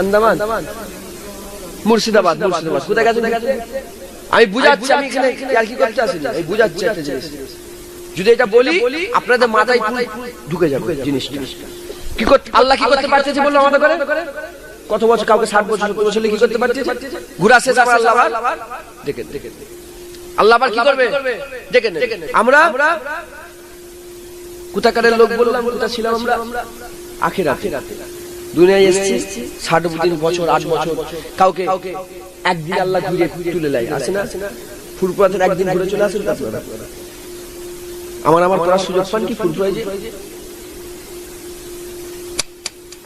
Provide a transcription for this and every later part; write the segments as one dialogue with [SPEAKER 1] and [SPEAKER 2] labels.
[SPEAKER 1] আন্দামান? মুর্শিদাবাদ মুর্শিদাবাদ। কোথায় গেছেন? আমি বুঝাচ্ছি আমি এখানে আর কি করতে আসিনি। আমি বুঝাচ্ছি একটা জিনিস। যদি এটা বলি আপনাদের মাথায় ঢুকে যাবে জিনিসটা। কি করতে আল্লাহ কি করতে পারতেছে বলল আমাদের করে কত বছর কাউকে ষাট বছর বছর কি করতে পারতেছে ঘুরা শেষ আবার আল্লাহ আবার দেখে দেখে আল্লাহ আবার কি করবে? দেখে আমরা কোথাকারের লোক বললাম কোথা ছিলাম আমরা? আখের আখের দুনিয়ায় এসেছি ষাট দিন বছর আট বছর। কাউকে একদিন আল্লাহ ঘুরে তুলে লাই আসে না? ফুরপুরাতে একদিন ঘুরে চলে আসেন আপনারা? আমার আমার করার সুযোগ পান কি ফুরপুরায় যে?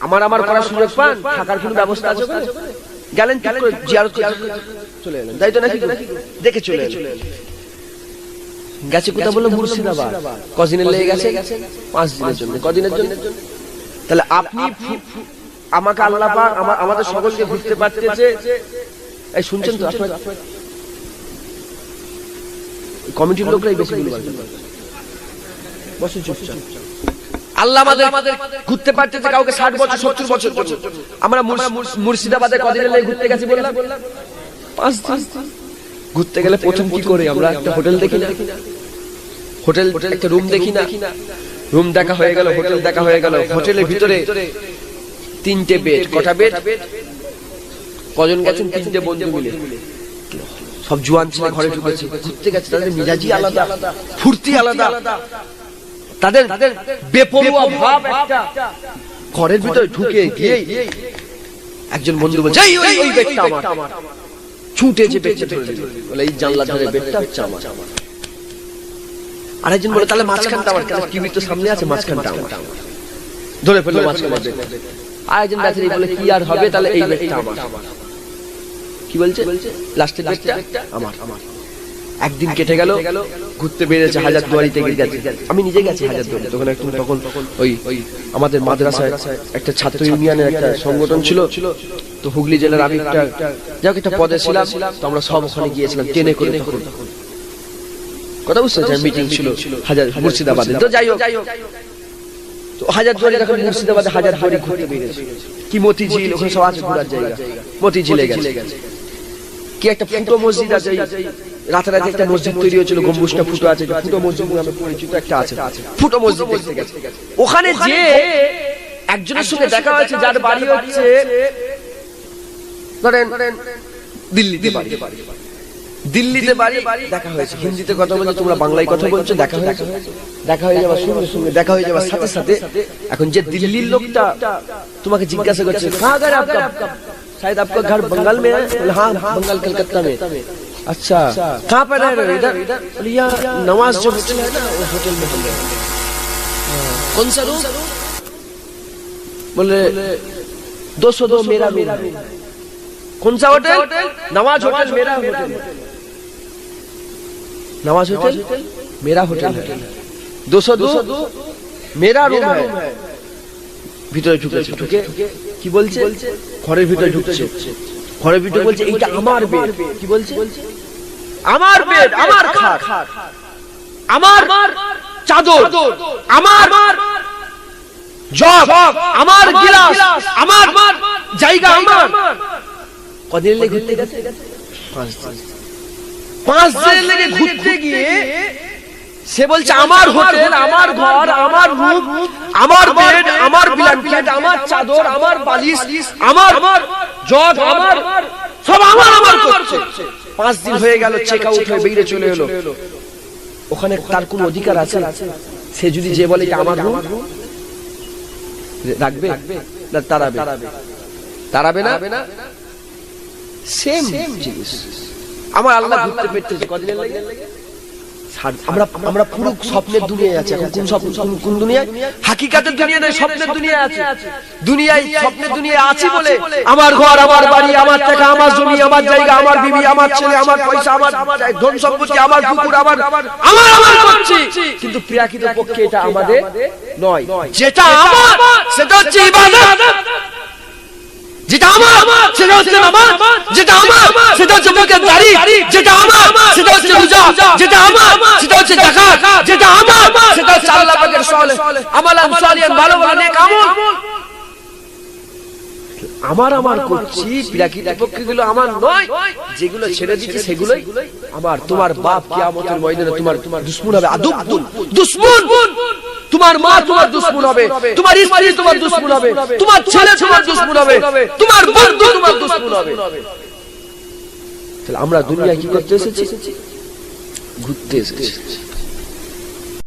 [SPEAKER 1] আমার আমার করার সুযোগ পান? থাকার কোনো ব্যবস্থা আছে গেলেন জিয়ারত চলে এলেন। তাই তো নাকি? দেখে চলে এলেন। গেছে কোথা বলল? মুর্শিদাবাদ। কদিনের লেগে গেছে পাঁচ দিনের জন্য। কদিনের জন্য। তাহলে আপনি আমাকে আল্লাহ পাক আমাদের সকলকে বুঝতে পারতেছে এই শুনছেন তো কমিটির লোকরাই বেশি। বসে চুপচাপ আল্লাহ আমাদের ঘুরতে পারতেছে কাউকে ষাট বছর সত্তর বছর। আমরা মুর্শ- মুর্শিদাবাদে কদিনের লেগে ঘুরতে গেছি বললাম? পাঁচ ঘুরতে গেলে প্রথম কি করে আমরা? একটা হোটেল দেখি না? হোটেল একটা রুম দেখি না? রুম দেখা হয়ে গেল হোটেল দেখা হয়ে গেল হোটেলের ভিতরে তিনটে বেড কটা বেড? কজন গেছেন তিনটে বন্ধু মিলে? সব জুয়ান ছেলে ঘরে ঢুকেছে ঘুরতে গেছে তাদের মিজাজি আলাদা ফুর্তি আলাদা। তাদের তাদের বেপরোয়া ভাব একটা। ঘরের ভিতরে ঢুকে গিয়ে একজন বন্ধু বলছে "এই, ওই ওই বেডটা আমার। ছুটে যে বেডটা ধরে। বলে এই জানলা ধরে বেডটা হচ্ছে আমার। আরেকজন বলে তাহলে মাঝখানটা আমার কেন টিভি তো সামনে আছে? মাঝখানটা আমার। ধরে ফেলল মাঝখানে আরেকজন ব্যাটারি বলে কি আর হবে তাহলে এই আমার। কি বলছে? বেডটা আমার। একদিন কেটে গেল ঘুরতে বেরিয়েছে হাজার দুয়ারিতে গেছে আমি নিজে গেছি হাজার দুয়ারি তখন একটু তখন ওই ওই আমাদের মাদ্রাসায় একটা ছাত্র ইউনিয়নের একটা সংগঠন ছিল। তো হুগলি জেলার আমি একটা যাক একটা পদে ছিলাম তো আমরা সব ওখানে গিয়েছিলাম ট্রেনে করে তখন। কথা বুঝতে মিটিং ছিল হাজার মুর্শিদাবাদে। তো যাই হোক। হাজার দুয়ারি এখন মুর্শিদাবাদে হাজার দুয়ারি ঘুরতে বেরিয়েছে কি মতিঝিল ওখানে সব আছে ঘোরার জায়গা। মতিঝিলে গেছে। কি একটা ফুটো মসজিদ আছে রাতারাতি একটা মসজিদ তৈরি হয়েছিল গম্বুজটা ফুটো আছে ফুটো মসজিদ নামে পরিচিত একটা আছে। ফুটো মসজিদ দেখতে গেছে। ওখানে যে একজনের সঙ্গে দেখা হয়েছে যার বাড়ি হচ্ছে ধরেন দিল্লিতে বাড়ি। দিল্লিতে বাড়ি দেখা হয়েছে হিন্দিতে কথা বলছে তোমরা বাংলায় কথা বলছো দেখা হয়েছে দেখা হয়ে যাওয়ার সঙ্গে সঙ্গে দেখা হয়ে যাওয়ার সাথে সাথে এখন যে দিল্লির লোকটা তোমাকে জিজ্ঞাসা করছে কাহা ঘর आपका शायद आपका घर बंगाल में है बोले, हाँ बंगाल कलकत्ता में अच्छा कहाँ पर रह रहे हो इधर बोले, यहाँ नवाज जो होटल है ना वो होटल में हम रह रहे हैं। कौन सा रूम बोले दो सौ दो मेरा मेरा कौन सा होटल नवाज होटल मेरा होटल नवाज होटल मेरा होटल है दो सौ दो मेरा रूम है ভিতরে ঢুকেছে ঢুকে কি বলছে ঘরের ভিতরে ঢুকছে ঘরের ভিতরে বলছে এইটা আমার বেড কি বলছে আমার বেড আমার খাট আমার চাদর আমার জগ আমার গিলাস আমার জায়গা আমার কদিন লেগে ঘুরতে গেছে পাঁচ দিন। পাঁচ দিন লেগে ঘুরতে গিয়ে সে বলছে আমার হোটেল আমার ঘর আমার রুম আমার বেড আমার ব্ল্যাঙ্কেট আমার চাদর আমার বালিশ আমার জগ আমার সব আমার আমার করছে। পাঁচ দিন হয়ে গেল চেক আউট হয়ে বেরিয়ে চলে এলো। ওখানে তার কোন অধিকার আছে? সে যদি যে বলে যে আমার রুম রাখবে? না তারাবে তারাবে না? সেম জিনিস। আমার আল্লাহ ঘুরতে কদিনের লাগে? আমরা আমরা পুরো স্বপ্নের দুনিয়ায় আছি। এখন কোন স্বপ্ন কোন- দুনিয়ায়? হাকিকাতের দুনিয়া নয় স্বপ্নের আছে। দুনিয়ায় স্বপ্নের দুনিয়ায় আছি বলে আমার ঘর আমার বাড়ি আমার টাকা আমার জমি আমার জায়গা আমার বিবি আমার ছেলে আমার পয়সা আমার ধন সম্পত্তি আমার কুকুর আমার আমার আমার করছি কিন্তু প্রিয়াকিত পক্ষে এটা আমাদের নয়। যেটা আমার সেটা হচ্ছে ইবাদত। যেটা আমার, সেটা হচ্ছে নামাজ যেটা আমার, সেটা হচ্ছে মুখের দাড়ি, যেটা আমার, সেটা হচ্ছে রোজা, যেটা আমার, সেটা হচ্ছে যেটা আমার, সেটা হচ্ছে আল্লাহ পাকের সালিহান ভালো ভালো নেক আমল। আমার আমার করছি আমার নয়, যেগুলো ছেড়ে দিচ্ছি সেগুলোই আমার। তোমার বাপ কিয়ামতের ময়দানে তোমার দুশ্মন হবে আদব দুশ্মন! তোমার মা তোমার দুশ্মন হবে। তোমার স্ত্রী তোমার দুশ্মন হবে। তোমার ছেলে তোমার দুশ্মন হবে। তোমার বন্ধু তোমার দুশ্মন হবে। তাহলে আমরা দুনিয়া কি করতে এসেছি। ঘুরতে এসেছি।